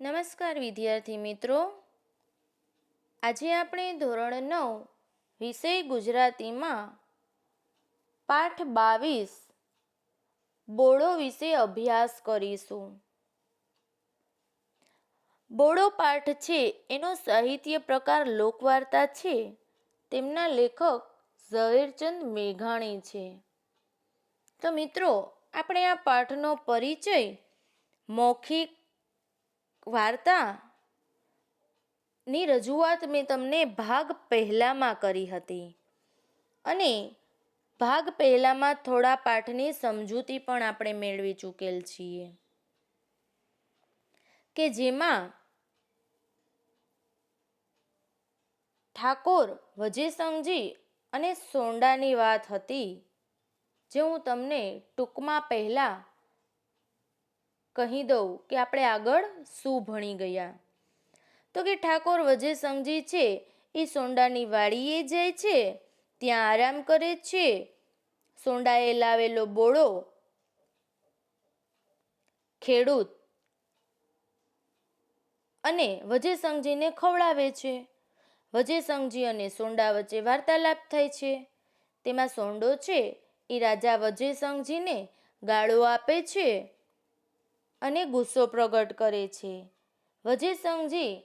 નમસ્કાર વિદ્યાર્થી મિત્રો. આજે આપણે ધોરણ નવ, વિષય ગુજરાતીમાં પાઠ બાવીસ, બોડો વિશે અભ્યાસ કરીશું. બોડો પાઠ છે, એનો સાહિત્ય પ્રકાર લોકવાર્તા છે. તેમના લેખક ઝવેરચંદ મેઘાણી છે. તો મિત્રો, આપણે આ પાઠનો પરિચય મૌખિક વાર્તા ની રજૂઆત મેં તમને ભાગ પહેલામાં કરી હતી. અને ભાગ પહેલામાં થોડા પાઠની સમજૂતી પણ આપણે મેળવી ચૂકેલ છીએ. કે જેમાં ઠાકોર, વજેસંગજી અને સોંડાની વાત હતી, જે હું તમને ટૂંકમાં પહેલા કહી દઉં કે આપણે આગળ શું ભણી ગયા. તો કે ઠાકોર વજેસંગજી છે, એ સોંડાની વાડીએ જાય છે, ત્યાં આરામ કરે છે. સોંડાએ લાવેલો બોળો, ખેડૂત અને વજેસંગજીને ખવડાવે છે. વજેસંગજી અને સોંડા વચ્ચે વાર્તાલાપ થાય છે. તેમાં સોંડો છે, એ રાજા વજેસંગજીને ગાળો આપે છે. અને ગુસ્સો પ્રગટ કરે છે. વજેસંઘજી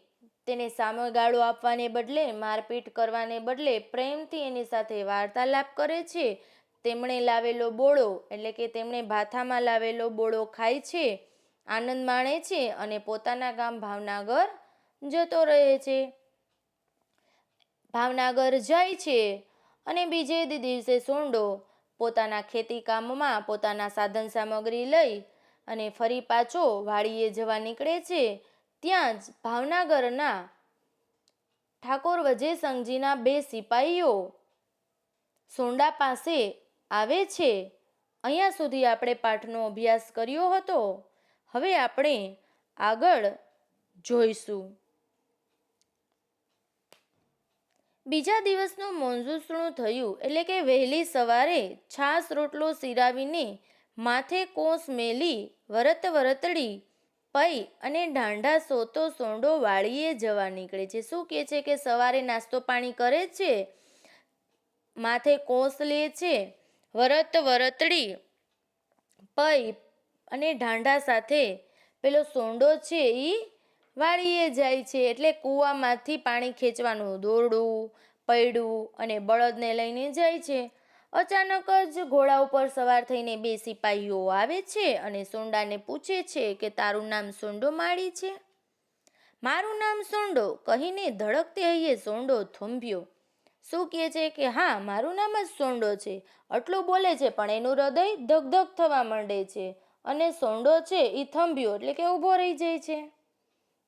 તેને સામે ગાળો આપવાને બદલે, મારપીટ કરવાને બદલે પ્રેમથી એની સાથે વાર્તાલાપ કરે છે. તેમણે લાવેલો બોળો, એટલે કે તેમણે ભાથામાં લાવેલો બોળો ખાય છે, આનંદ માણે છે અને પોતાના ગામ ભાવનગર જતો રહે છે. ભાવનગર જાય છે અને બીજે દિવસે સોંડો પોતાના ખેતી કામમાં પોતાના સાધન સામગ્રી લઈ અને ફરી પાછો વાડીએ જવા નીકળે છે, ત્યાં જ ભાવનગરના ઠાકોર વજયસંગજીના બે સિપાહીઓ સોંડા પાસે આવે છે. અહીંયા સુધી આપણે પાઠનો અભ્યાસ કર્યો હતો. હવે આપણે આગળ જોઈશું. બીજા દિવસનું મોંઝુસણું થયું એટલે કે વહેલી સવારે છાસ રોટલો સિરાવીને માથે કોસ મેલી, વરત વરતડી, પઈ અને ઢાંઢા સોતો સોંડો વાળીએ જવા નીકળે છે. શું કહે છે કે સવારે નાસ્તો પાણી કરે છે? માથે કોસ લે છે, વરત વરતડી, પઈ અને ઢાંઢા સાથે પેલો સોંડો છે એ વાળીએ જાય છે. એટલે કૂવામાંથી પાણી ખેંચવાનું, દોરડું, પૈડું અને બળદને લઈને જાય છે. અચાનક જ ઘોડા ઉપર સવાર થઈને બે સિપાહીઓ આવે છે અને સોંડાને પૂછે છે કે, તારું નામ સોંડો માળી છે? મારું નામ સોંડો? કહીને ધડકતે હૈયે સોંડો થંભ્યો. શું કહે છે કે, હા, મારું નામ જ સોંડો છે. આટલું બોલે છે, પણ એનું હૃદય ધક થવા માંડે છે અને સોંડો છે એ થંભ્યો એટલે કે ઊભો રહી જાય છે.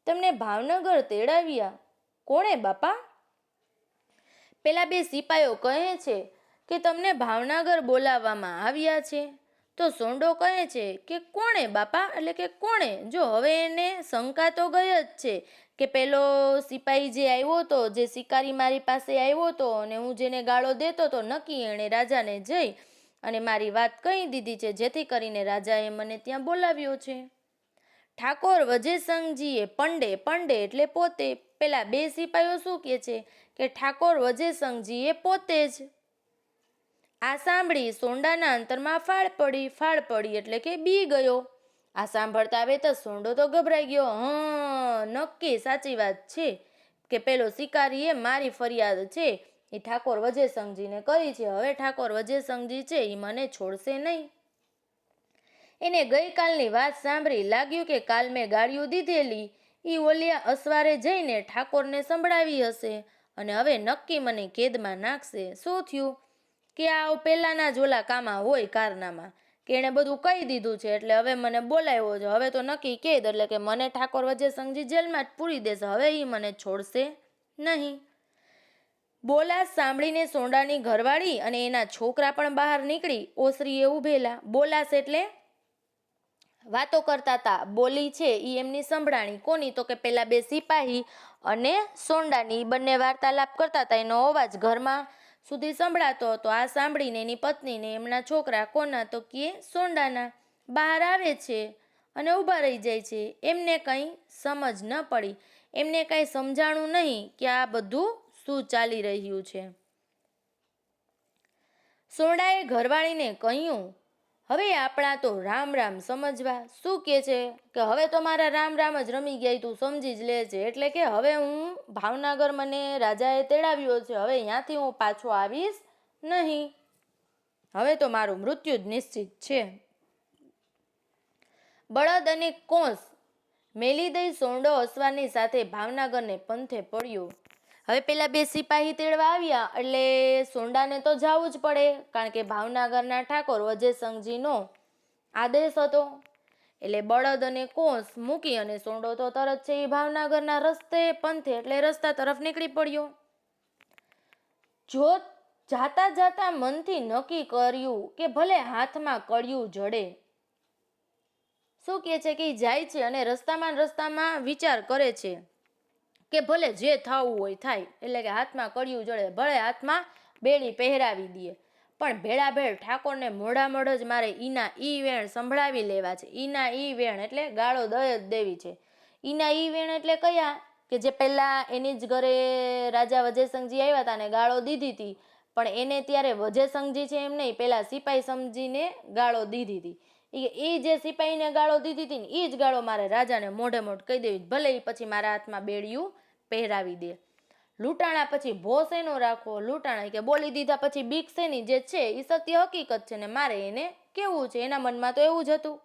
તમને ભાવનગર તેડાવ્યા? કોણે બાપા? પેલા બે સિપાઈઓ કહે છે કે તમને ભાવનગર બોલાવવામાં આવ્યા છે? તો સોંડો કહે છે કે કોણે બાપા? એટલે કે કોણે? જો હવે એને શંકા તો ગઈ જ છે કે પેલો સિપાહી જે આવ્યો હતો જે શિકારી મારી પાસે આવ્યો હતો અને હું જેને ગાળો દેતો તો નક્કી એણે રાજાને જઈ અને મારી વાત કહી દીધી છે, જેથી કરીને રાજાએ મને ત્યાં બોલાવ્યો છે. ઠાકોર વજેસંગજીએ પંડે પંડે એટલે પોતે. પેલા બે સિપાહીઓ શું કહે છે? કે ઠાકોર વજેસંગજીએ પોતે જ આ સાંભળી સોંડાના અંતરમાં ફાળ પડી ફાળ પડી એટલે કે બી ગયો. આ સાંભળતા આવે તો સોંડો તો ગભરાઈ ગયો. હ, નક્કી સાચી વાત છે કે પેલો શિકારીએ મારી ફરિયાદ છે. એ ઠાકોર વજયસંગજીને કરી છે. હવે ઠાકોર વજયસંગજી છે એ મને છોડશે નહીં. એને ગઈકાલની વાત સાંભળી લાગ્યું કે કાલ મેં ગાળિયું દીધેલી. એ ઓલિયા અસવારે જઈને ઠાકોરને સંભળાવી હશે અને હવે નક્કી મને કેદમાં નાખશે. શું થયું? કે આ પહેલાંના જ ઓલા કામા હોય કારનામાં. કે એણે બધું કહી દીધું છે, એટલે હવે મને બોલાવ્યો છે. હવે તો નક્કી કેદ એટલે કે મને ઠાકોર વચ્ચે સંઘજી જેલમાં જ પૂરી દેશે. હવે એ મને છોડશે નહીં. બોલાસ સાંભળીને સોંડાની ઘરવાળી અને એના છોકરા પણ બહાર નીકળી ઓસરીએ ઊભેલા. બોલાસ એટલે વાતો કરતા હતા બોલી છે એ એમની સંભળાણી. કોની? તો કે પેલા બે સિપાહી અને સોંડાની. બંને વાર્તાલાપ કરતા હતા એનો અવાજ ઘરમાં સુધી સંભળાતો હતો. આ સાંભળીને એની પત્નીને એમના છોકરા કોના તો કે સોંડાના બહાર આવે છે અને ઊભા રહી જાય છે. એમને કંઈ સમજ ન પડી. એમને કંઈ સમજાણું નહીં કે આ બધું શું ચાલી રહ્યું છે. સોંડાએ ઘરવાળીને કહ્યું હવે આપણા તો રામ રામ સમજવા. શું કે છે? કે હવે તો મારા રામ રામ જ રમી ગયા તું સમજી જ લે છે. એટલે કે હવે હું ભાવનગર મને રાજાએ તેડાવ્યો છે. હવે ત્યાંથી હું પાછો આવીશ નહીં. હવે તો મારું મૃત્યુ જ નિશ્ચિત છે. બળદ અને કોંસ મેલી દઈ સોંડો અસવાની સાથે ભાવનગરને પંથે પડ્યો. હવે પેલા બે સિપાહી તેડવા આવ્યા, એટલે સોંડાને તો જવું જ પડે, કારણ કે ભાવનગરના ઠાકોર વજયસંઘજીનો આદેશ હતો. એટલે બળદ અને કોંસ મૂકી અને સોંડો તો તરત છે એ ભાવનગરના રસ્તે પંથે, એટલે રસ્તા તરફ નીકળી પડ્યો. જો જાતા જાતા મનથી નક્કી કર્યું કે ભલે હાથમાં કળિયું જડે, શું કહે છે કે જાય છે અને રસ્તામાં રસ્તામાં વિચાર કરે છે? કે ભલે જે થવું હોય થાય, એટલે કે હાથમાં કળિયું જડે, ભલે હાથમાં બેડી પહેરાવી દે પણ ભેળા ભેળ ઠાકોરને મોઢા મોઢ જ મારે ઈના ઈ વેણ સંભળાવી લેવા છે. ઈના ઈ વેણ એટલે ગાળો દય દેવી છે. ઈના ઈ વેણ એટલે કયા? કે જે પહેલા એની જ ઘરે રાજા વજયસંઘજી આવ્યા હતા ને ગાળો દીધી હતી પણ એને ત્યારે વજયસંઘજી છે એમ નહીં પહેલાં સિપાઈ સમજીને ગાળો દીધી હતી ઈ એ જે સિપાહીને ગાળો દીધી હતી ને એ જ ગાળો મારે રાજાને મોઢે મોઢ કહી દેવી ભલે એ પછી મારા હાથમાં બેડિયું પહેરાવી દે. લૂંટાણા પછી ભોસ એનો રાખવો લૂંટાણા કે બોલી દીધા પછી બીક શેની જે છે એ સત્ય હકીકત છે ને મારે એને કેવું છે? એના મનમાં તો એવું જ હતું.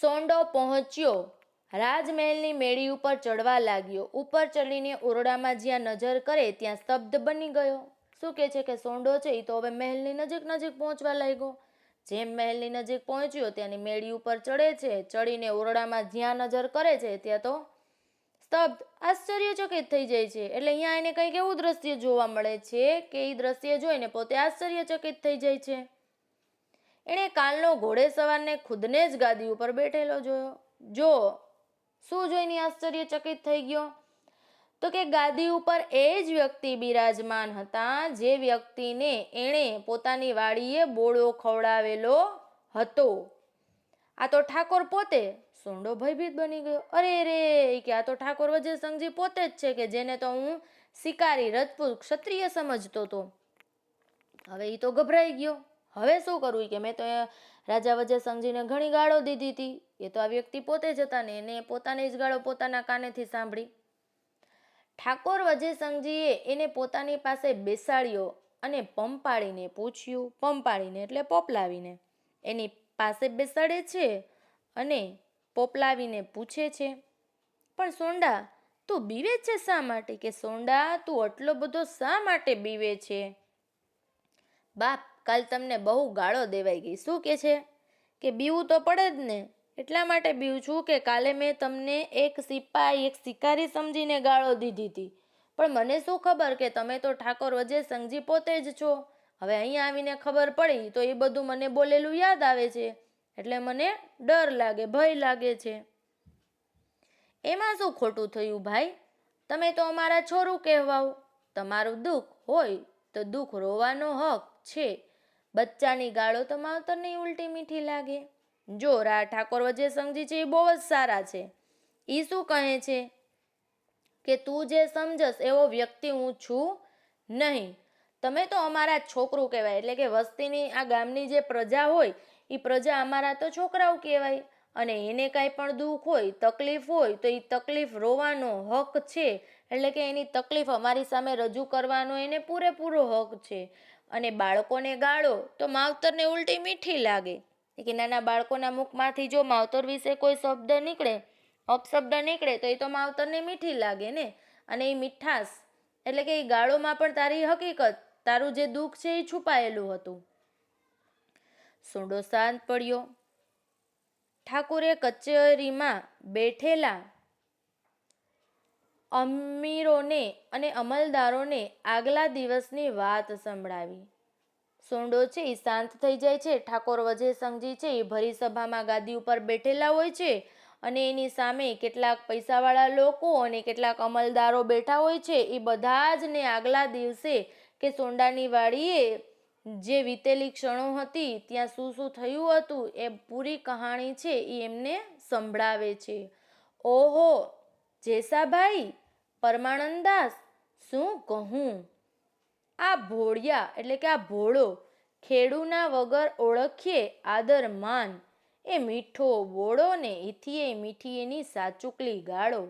સોંડો પહોંચ્યો. રાજમહેલની મેળી ઉપર ચડવા લાગ્યો. ઉપર ચડીને ઓરડામાં જ્યાં નજર કરે ત્યાં સ્તબ્ધ બની ગયો. શું કે છે કે સોંડો છે એ તો હવે મહેલની નજીક નજીક પહોંચવા લાગ્યો. જેમ મહેલની નજીક પહોંચ્યો, ત્યાંની મેળી ઉપર ચડે છે, ચડીને ઓરડામાં જ્યાં નજર કરે છે, ત્યાં તો સ્તબ્ધ, આશ્ચર્યચકિત થઈ જાય છે. એટલે અહીંયા એને કંઈક એવું દ્રશ્ય જોવા મળે છે કે એ દ્રશ્ય જોઈને પોતે આશ્ચર્યચકિત થઈ જાય છે. એણે કાલનો ઘોડે સવારને ખુદને જ ગાદી ઉપર બેઠેલો જોયો. જો, શું જોઈને આશ્ચર્યચકિત થઈ ગયો? તો કે ગાદી ઉપર એ જ વ્યક્તિ બિરાજમાન હતા જે વ્યક્તિને એણે પોતાની વાડીએ બોળો ખવડાવેલો હતો. આ તો ઠાકોર પોતે સોંડો ભયભીત બની ગયો. અરે રે કે આ તો ઠાકોર વજયસંઘજી પોતે જ છે કે જેને તો હું શિકારી, રજપૂત, ક્ષત્રિય સમજતો હતો હવે એ તો ગભરાઈ ગયો. હવે શું કરવું કે મેં તો રાજા વજયસંઘજીને ઘણી ગાળો દીધી હતી એ તો આ વ્યક્તિ પોતે જ હતા ને એને પોતાની જ ગાળો પોતાના કાનેથી સાંભળી. ઠાકોર વજયસંઘજીએ એને પોતાની પાસે બેસાડ્યો અને પંપાળીને પૂછ્યું, પંપાળીને એટલે પોપલાવીને. એની પાસે બેસાડે છે અને પોપલાવીને પૂછે છે, પણ સોંડા, તું બીવે છે શા માટે? કે સોંડા, તું આટલો બધો શા માટે બીવે છે? બાપ, કાલ તમને બહુ ગાળો દેવાઈ ગઈ. શું કે છે? કે બીવું તો પડે જ ને? એટલા માટે બીવું છું કે કાલે મેં તમને એક સિપાઈ, એક શિકારી સમજીને ગાળો દીધી હતી પણ મને શું ખબર કે તમે તો ઠાકોર વજયસંઘજી પોતે જ છો? હવે અહીંયા આવીને ખબર પડી તો એ બધું મને બોલેલું યાદ આવે છે. એટલે મને ડર લાગે, ભય લાગે છે. એમાં શું ખોટું થયું ભાઈ? તમે તો અમારા છોરું કહેવાઓ. તમારું દુઃખ હોય તો દુઃખ રોવાનો હક છે. બચ્ચાની ગાળો તો માવતરને ઉલટી મીઠી લાગે. જો રા ઠાકોર વજયસંઘજી છે એ બહુ જ સારા છે. એ શું કહે છે? કે તું જે સમજસ એવો વ્યક્તિ હું છું નહીં. તમે તો અમારા છોકરું કહેવાય, એટલે કે વસ્તીની આ ગામની જે પ્રજા હોય એ પ્રજા અમારા તો છોકરાઓ કહેવાય. અને એને કાંઈ પણ દુઃખ હોય, તકલીફ હોય, તો એ તકલીફ રોવાનો હક છે. એટલે કે એની તકલીફ અમારી સામે રજૂ કરવાનો એને પૂરેપૂરો હક છે. અને બાળકોને ગાળો તો માવતરને ઉલટી મીઠી લાગે. કે નાના બાળકોના મુખમાંથી જો માવતર વિશે કોઈ શબ્દ નીકળે, અપશબ્દ નીકળે, તો એ તો માવતરને મીઠી લાગે ને? અને એ મીઠાશ, એટલે કે એ ગાળોમાં પણ તારી હકીકત, તારું જે દુઃખ છે એ છુપાયેલું હતું. સોંડો શાંત પડ્યો. ઠાકુરે કચેરીમાં બેઠેલા અમીરોને અને અમલદારોને આગલા દિવસની વાત સંભળાવી. સોંડો છે એ શાંત થઈ જાય છે. ઠાકોર વજયસંઘજી છે એ ભરી સભામાં ગાદી ઉપર બેઠેલા હોય છે અને એની સામે કેટલાક પૈસાવાળા લોકો અને કેટલાક અમલદારો બેઠા હોય છે. એ બધા જ ને આગલા દિવસે કે સોંડાની વાડીએ જે વીતેલી ક્ષણો હતી, ત્યાં શું શું થયું હતું, એ પૂરી કહાણી છે એ એમને સંભળાવે છે. ઓહો, જેસાભાઈ પરમાનંદાસ શું કહું? આ ભોળિયા, એટલે કે આ ભોળો, ખેડૂના વગર ઓળખીએ આદર માન. એ મીઠો બોળો ને એ મીઠી એની સાચુકલી ગાળો.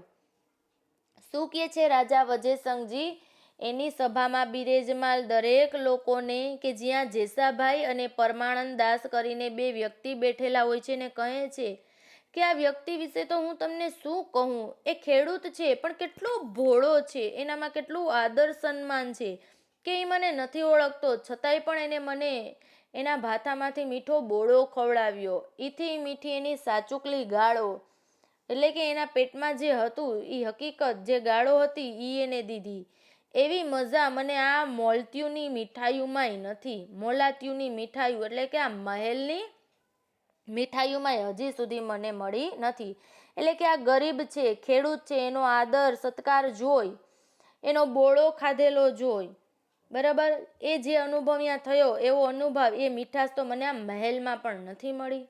શું કહે છે રાજા વજેસંગજી? એની સભામાં બિરેજમાલ દરેક લોકોને કે જ્યાં જેસાભાઈ અને પરમાણંદ દાસ કરીને બે વ્યક્તિ બેઠેલા હોય છે ને કહે છે કે આ વ્યક્તિ વિશે તો હું તમને શું કહું? એ ખેડૂત છે, પણ કેટલો ભોળો છે, એનામાં કેટલું આદર સન્માન છે? કે એ મને નથી ઓળખતો. છતાંય પણ એને મને એના ભાથામાંથી મીઠો બોળો ખવડાવ્યો. એથી મીઠી એની સાચુકલી ગાળો. એટલે કે એના પેટમાં જે હતું એ હકીકત જે ગાળો હતી એ એને દીધી. એવી મજા મને આ મોલત્યુની મીઠાઈઓમાંય નથી. મોલાત્યુની મીઠાઈઓ એટલે કે આ મહેલની મીઠાઈઓમાંય હજી સુધી મને મળી નથી. એટલે કે આ ગરીબ છે, ખેડૂત છે, એનો આદર, સત્કાર જોઈ, એનો બોળો ખાધેલો જોઈ. બરાબર? એ જે અનુભવ ત્યાં થયો, એવો અનુભવ, એ મીઠાશ તો મને આ મહેલમાં પણ નથી મળી.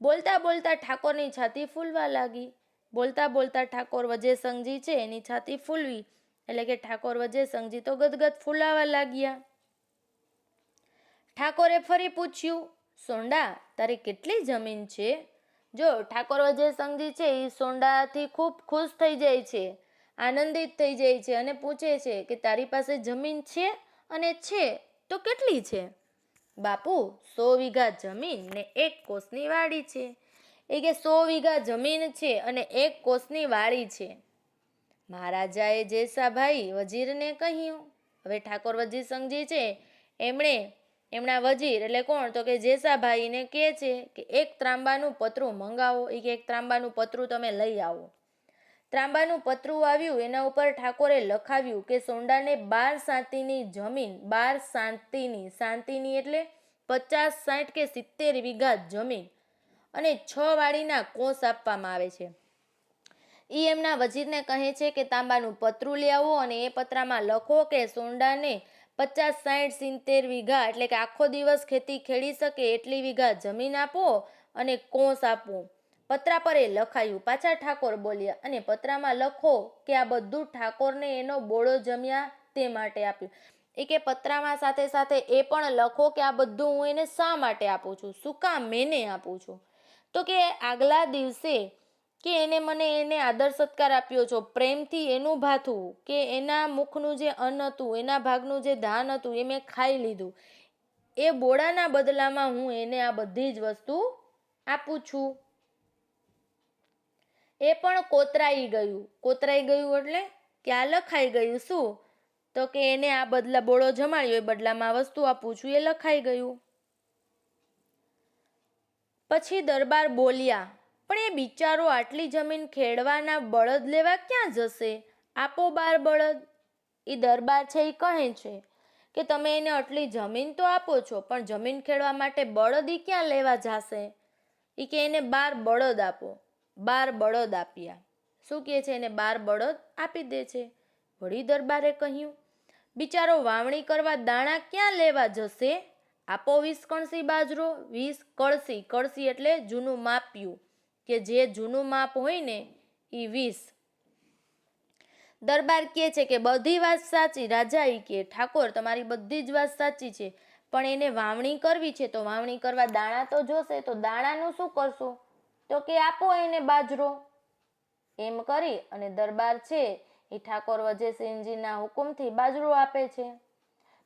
બોલતા બોલતા ઠાકોરની છાતી ફૂલવા લાગી. બોલતા બોલતા ઠાકોર વજે સંગજી છે, એની છાતી ફૂલવી. એટલે કે ઠાકોર વજે સંગજી તો ગદગદ ફૂલાવા લાગ્યા. ઠાકોરે ફરી પૂછ્યું, સોંડા, તારી કેટલી જમીન છે? જો ઠાકોર વજે સંગજી છે એ સોંડાથી ખૂબ ખુશ થઈ જાય છે. આનંદિત થઈ જાય છે અને પૂછે છે કે તારી પાસે જમીન છે અને છે તો કેટલી છે? બાપુ, સો વીઘા જમીન ને એક કોસની વાડી છે. એ કે સો વીઘા જમીન છે અને એક કોસની વાડી છે. મહારાજાએ જેસાભાઈ વજીરને કહ્યું. હવે ઠાકોર વજીર સંઘજી છે. એમણે, એમના વજીર એટલે કોણ? તો કે જેસાભાઈને કહે છે કે એક ત્રાંબાનું પતરું મંગાવો. એ કે એક ત્રાંબાનું પતરું તમે લઈ આવો. ત્રાંબાનું પતરું આવ્યું, એના ઉપર ઠાકોરે લખાવ્યું કે સોંડાને બાર શાંતિની જમીન, બાર શાંતિની શાંતિની એટલે પચાસ, સાઠ કે સિત્તેર વીઘા જમીન અને છ વાળીના કોષ આપવામાં આવે છે. એ એમના વજીરને કહે છે કે તાંબાનું પતરું લઈ આવો અને એ પતરામાં લખો કે સોંડાને પચાસ, સાઠ, સિત્તેર વીઘા એટલે કે આખો દિવસ ખેતી ખેડી શકે એટલી વીઘા જમીન આપો અને કોષ આપો. પત્રા પર એ લખાયું, પાછા ઠાકોર બોલ્યા અને પત્રામાં લખો કે આ બધું ઠાકોરને એનો બોળો જમ્યા તે માટે આપ્યું. એ કે પત્રામાં સાથે સાથે એ પણ લખો કે આ બધું હું એને શા માટે આપું છું? શું કામ મેને આપું છું? તો કે આગલા દિવસે કે એને મને એને આદર સત્કાર આપ્યો છો, પ્રેમથી એનું ભાથું કે એના મુખનું જે અન્ન હતું, એના ભાગનું જે ધાન હતું એ મેં ખાઈ લીધું. એ બોળાના બદલામાં હું એને આ બધી જ વસ્તુ આપું છું. એ પણ કોતરાઈ ગયું. કોતરાઈ ગયું એટલે કે આ લખાઈ ગયું શું? તો કે એને આ બદલા બોળો જમાડ્યો, એ બદલામાં વસ્તુ આપું છું એ લખાઈ ગયું. પછી દરબાર બોલ્યા, પણ એ બિચારો આટલી જમીન ખેડવાના બળદ લેવા ક્યાં જશે? આપો બાર બળદ. એ દરબાર છે એ કહે છે કે, તમે એને આટલી જમીન તો આપો છો, પણ જમીન ખેડવા માટે બળદ એ ક્યાં લેવા જાશે? એ કે, એને બાર બળદ આપો. બાર બળદ આપ્યા. શું કહે છે એને બાર બળદ આપી દે છે? વળી દરબારે કહ્યું, બિચારો વાવણી કરવા દાણા ક્યાં લેવા જશે? આપો વીસ કણસી બાજરો. વીસ કળસી કળસી એટલે જૂનું માપ્યું, કે જે જૂનું માપ હોય ને એ વીસ. દરબાર કહે છે કે, બધી વાત સાચી, રાજા એ કે ઠાકોર, તમારી બધી જ વાત સાચી છે, પણ એને વાવણી કરવી છે, તો વાવણી કરવા દાણા તો જોશે, તો દાણાનું શું કરશો? તો કે આપો એને બાજરો. એમ કરી અને દરબાર છે એ ઠાકોર વજયસિંહજીના હુકુમથી બાજરો આપે છે.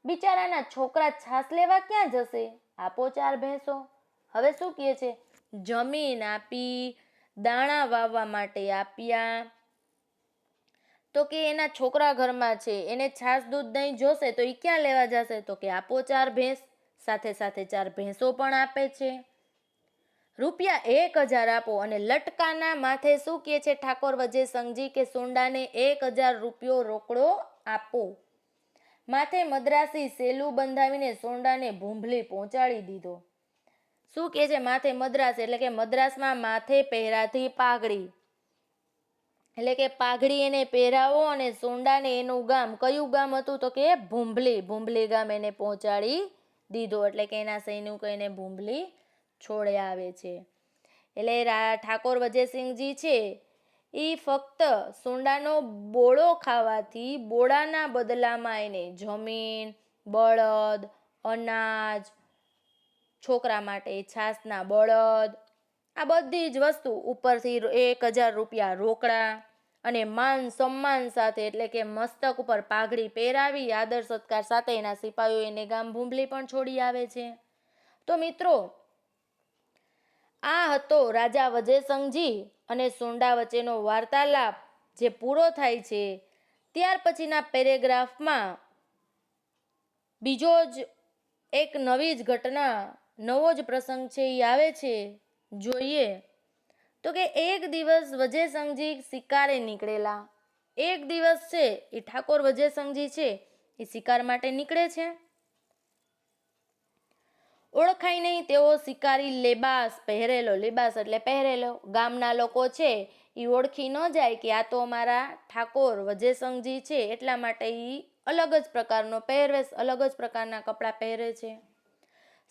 બિચારાના છોકરા છાસ લેવા ક્યાં જશે? આપો ચાર ભેંસો. હવે શું કહે છે? જમીન આપી, દાણા વાવવા માટે આપ્યા. તો કે એના છોકરા ઘરમાં છે, એને છાસ દૂધ દહીં જોશે તો એ ક્યાં લેવા જશે? તો કે આપો ચાર ભેંસ. સાથે સાથે ચાર ભેંસો પણ આપે છે. રૂપિયા એક હજાર આપો અને લટકાના માથે શું કહે છે? ઠાકોર વજે સંજી કે સોંડાને એક હજાર રૂપિયો રોકડો આપો. માથે મદ્રાસી સેલું બંધાવીને સોંડાને ભૂંભલી પહોંચાડી દીધો. શું કહે છે? માથે મદ્રાસ એટલે કે મદ્રાસમાં માથે પહેરાતી પાઘડી. એટલે કે પાઘડી એને પહેરાવો અને સોંડાને એનું ગામ, કયું ગામ હતું? તો કે ભૂંભલી ભૂંભલી ગામ એને પહોંચાડી દીધો. એટલે કે એના સૈનિકો એને ભૂંભલી છોડે આવે છે. એટલે ઠાકોર વજયસિંહજી છે એ ફક્ત સોંડાનો બોળો ખાવાથી બોળાના બદલામાં એને જમીન, બળદ, અનાજ, છોકરા માટે છાસના બળદ, આ બધી જ વસ્તુ ઉપરથી એક હજાર રૂપિયા રોકડા અને માન સન્માન સાથે એટલે કે મસ્તક ઉપર પાઘડી પહેરાવી આદર સત્કાર સાથે એના સિપાહીઓ એને ગામ ભૂંભલી પણ છોડી આવે છે. તો મિત્રો આ હતો રાજા વજયસંઘજી અને સોંડા વચ્ચેનો વાર્તાલાપ જે પૂરો થાય છે. ત્યાર પછીના પેરેગ્રાફમાં બીજો જ એક નવી જ ઘટના, નવો જ પ્રસંગ છે એ આવે છે. જોઈએ. તો કે એક દિવસ વજયસંઘજી શિકારે નીકળેલા. એક દિવસ છે એ ઠાકોર વજયસંઘજી છે એ શિકાર માટે નીકળે છે. ઓળખાય નહીં, તેઓ શિકારી લેબાસ પહેરેલો, લેબાસ એટલે પહેરેલો. ગામના લોકો છે એ ઓળખી ન જાય કે આ તો અમારા ઠાકોર વજેસંગજી છે, એટલા માટે એ અલગ જ પ્રકારનો પહેરવેશ, અલગ જ પ્રકારના કપડાં પહેરે છે.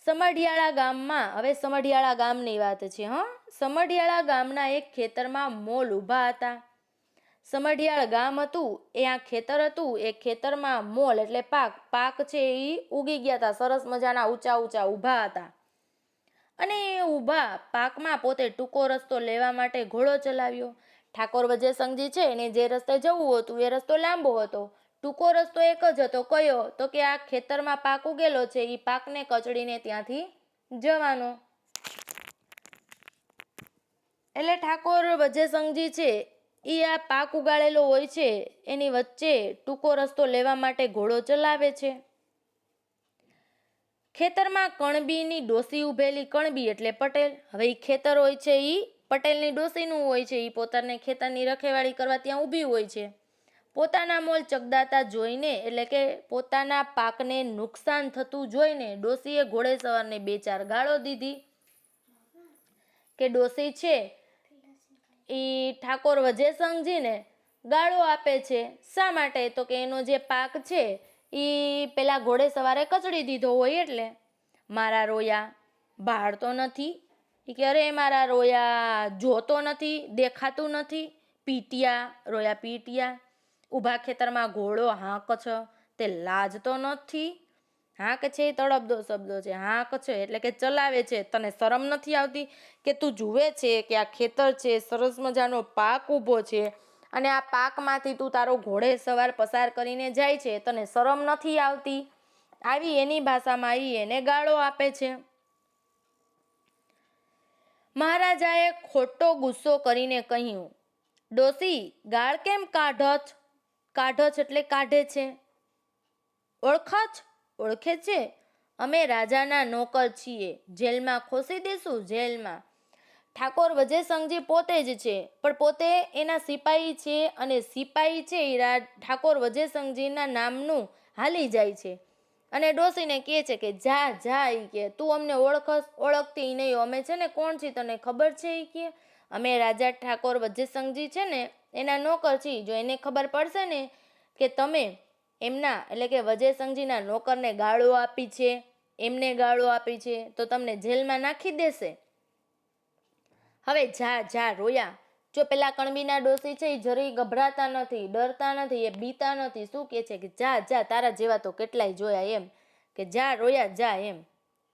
સમઢિયાળા ગામમાં, હવે સમઢિયાળા ગામની વાત છે, હં? સમઢિયાળા ગામના એક ખેતરમાં મોલ ઊભા હતા. સમઢિયાળ ગામ હતું, એ આ ખેતર હતું, એ ખેતરમાં મોલ એટલે પાક પાક છે એ ઉગી ગયા હતા સરસ મજાના ઊંચા ઊંચા ઊભા હતા. અને એ ઊભા પાકમાં પોતે ટૂંકો રસ્તો લેવા માટે ઘોડો ચલાવ્યો. ઠાકોર વજયસંઘજી છે એને જે રસ્તે જવું હતું, એ રસ્તો લાંબો હતો. ટૂંકો રસ્તો એક જ હતો, કયો? તો કે આ ખેતરમાં પાક ઉગેલો છે એ પાકને કચડીને ત્યાંથી જવાનો. એટલે ઠાકોર વજેસંગજી છે એ આ પાક ઉગાડેલો હોય છે, એની વચ્ચે ટૂંકો રસ્તો લેવા માટે ઘોડો ચલાવે છે. ખેતરમાં કણબીની ડોસી ઉભેલી કણબી એટલે પટેલ. હવે એ ખેતર હોય છે એ પટેલની ડોસીનું હોય છે એ પોતાને ખેતરની રખેવાળી કરવા ત્યાં ઊભી હોય છે. પોતાના મોલ ચગદાતા જોઈને એટલે કે પોતાના પાકને નુકસાન થતું જોઈને ડોસીએ ઘોડેસવારને બે ચાર ગાળો દીધી. કે ડોસી છે એ ઠાકોર વજયસંઘજીને ગાળો આપે છે. શા માટે? તો કે એનો જે પાક છે એ પેલા ઘોડે સવારે કચડી દીધો હોય એટલે. મારા રોયા ભાળતો નથી. એ કે, અરે, મારા રોયા જોતો નથી, દેખાતું નથી. પીટિયા, રોયા પીટિયા. ઊભા ખેતરમાં ઘોડો હાંક છે તે લાજતો નથી. હાંક છે એ તળપદો શબ્દો છે. હાંક છે એટલે કે ચલાવે છે. તને શરમ નથી આવતી કે તું જુએ છે કે આ ખેતર છે? સરસ મજાનો પાક ઊભો છે અને આ પાકમાંથી તું તારો ઘોડે સવાર પસાર કરીને જાય છે. તને શરમ નથી આવતી? આવી એની ભાષામાં એ એને ગાળો આપે છે. મહારાજાએ ખોટો ગુસ્સો કરીને કહ્યું ડોસી ગાળ કેમ કાઢછ? કાઢછ એટલે કાઢે છે. ઓળખચ ઓળખે છે? અમે રાજાના નોકર છીએ. જેલમાં ખોસી દેશું? જેલમાં. ઠાકોર વજયસંઘજી પોતે જ છે, પણ પોતે એના સિપાહી છે અને સિપાહી છે એ ઠાકોર વજયસંઘજીના નામનું હાલી જાય છે. અને ડોસીને કહે છે કે, જા જા એ કે. તું અમને ઓળખસ ઓળખતી નહીં. અમે છે ને કોણ છીએ તને ખબર છે એ કે? અમે રાજા ઠાકોર વજયસંઘજી છે ને, એના નોકર છીએ. જો એને ખબર પડશે ને કે તમે એમના એટલે કે વજયસંઘજીના નોકરને ગાળો આપી છે, એમને ગાળો આપી છે, તો તમને જેલમાં નાખી દેશે. હવે જા જા, રોયા. જો પેલા કણબીના ડોસી છે એ જરી ગભરાતા નથી, ડરતા નથી, એ બીતા નથી, શું કહે છે કે જા જા, તારા જેવા તો કેટલાય જોયા એમ. કે જા, રોયા, જા એમ.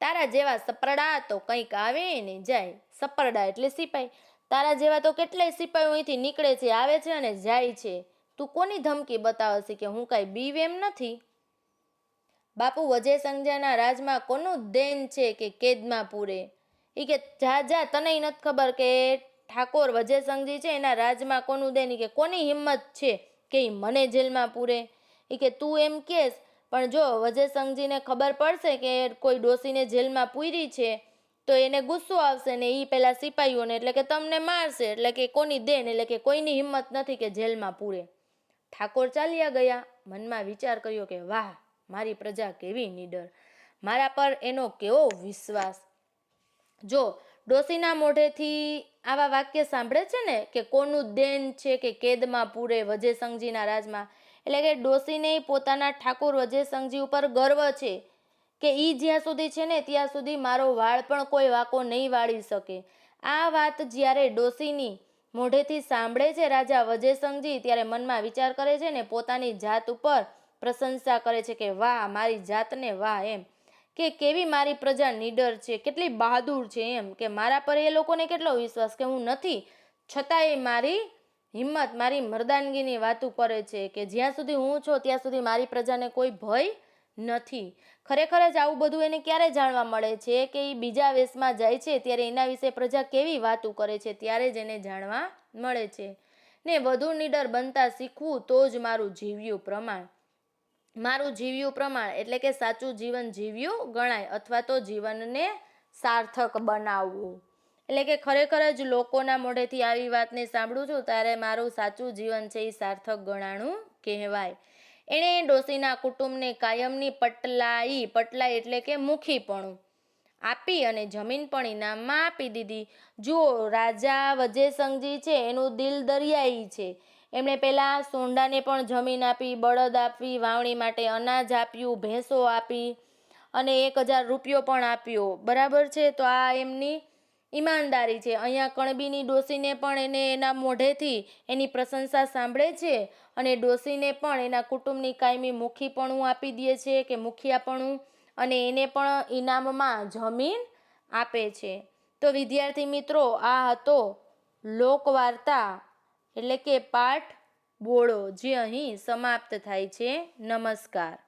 તારા જેવા સપરડા તો કંઈક આવે ને જાય. સપરડા એટલે સિપાઈ. તારા જેવા તો કેટલાય સિપાઈઓ અહીંથી નીકળે છે, આવે છે અને જાય છે. તું કોની ધમકી બતાવે છે કે હું કાંઈ બીવ એમ નથી? બાપુ, વજય સંજયના રાજમાં કોનું દેન છે કે કેદમાં પૂરે? એ કે જા જા તને નથી ખબર કે ઠાકોર વજયસંઘજી છે, એના રાજમાં કોનું દેન? કે કોની હિંમત છે કે મને જેલમાં પૂરે? એ કે તું એમ કેસ, પણ જો વજયસંઘજીને ખબર પડશે કે કોઈ ડોસીને જેલમાં પૂરી છે, તો એને ગુસ્સો આવશે ને એ પહેલાં સિપાહીઓને એટલે કે તમને મારશે, એટલે કે કોની દેન, એટલે કે કોઈની હિંમત નથી કે જેલમાં પૂરે. ઠાકોર ચાલ્યા ગયા. મનમાં વિચાર કર્યો કે, વાહ, મારી પ્રજા કેવી નીડર. મારા પર એનો કેવો વિશ્વાસ. જો ડોસીના મોઢેથી આવા વાક્ય સાંભળે છે ને, કે કોનું દેન છે કે કેદમાં પૂરે વજયસંઘજીના રાજમાં, એટલે કે ડોસીને પોતાના ઠાકોર વજયસંઘજી ઉપર ગર્વ છે કે એ જ્યાં સુધી છે ને, ત્યાં સુધી મારો વાળ પણ કોઈ વાંકો નહીં વાળી શકે. આ વાત જ્યારે ડોસીની મોઢેથી સાંભળે છે રાજા વજયસંગજી ત્યારે મનમાં વિચાર કરે છે ને પોતાની જાત ઉપર પ્રશંસા કરે છે કે વાહ, મારી જાતને વાહ એમ. કે કેવી મારી પ્રજા નીડર છે, કેટલી બહાદુર છે એમ. કે મારા પર એ લોકોને કેટલો વિશ્વાસ કે હું નથી, છતાંય મારી હિંમત, મારી મર્દાનગીની વાતો કરે છે કે જ્યાં સુધી હું છું, ત્યાં સુધી મારી પ્રજાને કોઈ ભય નથી. ખરેખર જ આવું બધું એને ક્યારે જાણવા મળે છે કે એ બીજા વેશમાં જાય છે ત્યારે એના વિશે પ્રજા કેવી વાતો કરે છે ત્યારે જ એને જાણવા મળે છે. ને વધુ નીડર બનતા શીખવું તો જ મારું જીવ્યું પ્રમાણ. મારું જીવ્યું પ્રમાણ એટલે કે સાચું જીવન જીવ્યું ગણાય અથવા તો જીવનને સાર્થક બનાવવું. એટલે કે ખરેખર જ લોકોના મોઢેથી આવી વાતને સાંભળું છું ત્યારે મારું સાચું જીવન છે એ સાર્થક ગણાણું કહેવાય. એણે ડોશીના કુટુંબને કાયમની પટલાઈ પટલાઈ એટલે કે મુખીપણું આપી અને જમીન પણ ઇનામમાં આપી દીધી. જુઓ, રાજા વજયસંગજી છે, એનું દિલ દરિયાઈ છે. એમણે પહેલાં સોંડાને પણ જમીન આપી, બળદ આપી વાવણી માટે અનાજ આપ્યું, ભેંસો આપી અને એક હજાર રૂપિયો પણ આપ્યો. બરાબર છે? તો આ એમની ઈમાનદારી છે. અહીંયા કણબીની ડોસીને પણ એને એના મોઢેથી એની પ્રશંસા સાંભળે છે અને ડોસીને પણ એના કુટુંબની કાયમી મુખીપણું આપી દે છે કે મુખિયાપણું અને એને પણ ઇનામમાં જમીન આપે છે. તો વિદ્યાર્થી મિત્રો, આ હતો લોકવાર્તા એટલે કે પાઠ બોળો જે અહીં સમાપ્ત થાય છે. નમસ્કાર.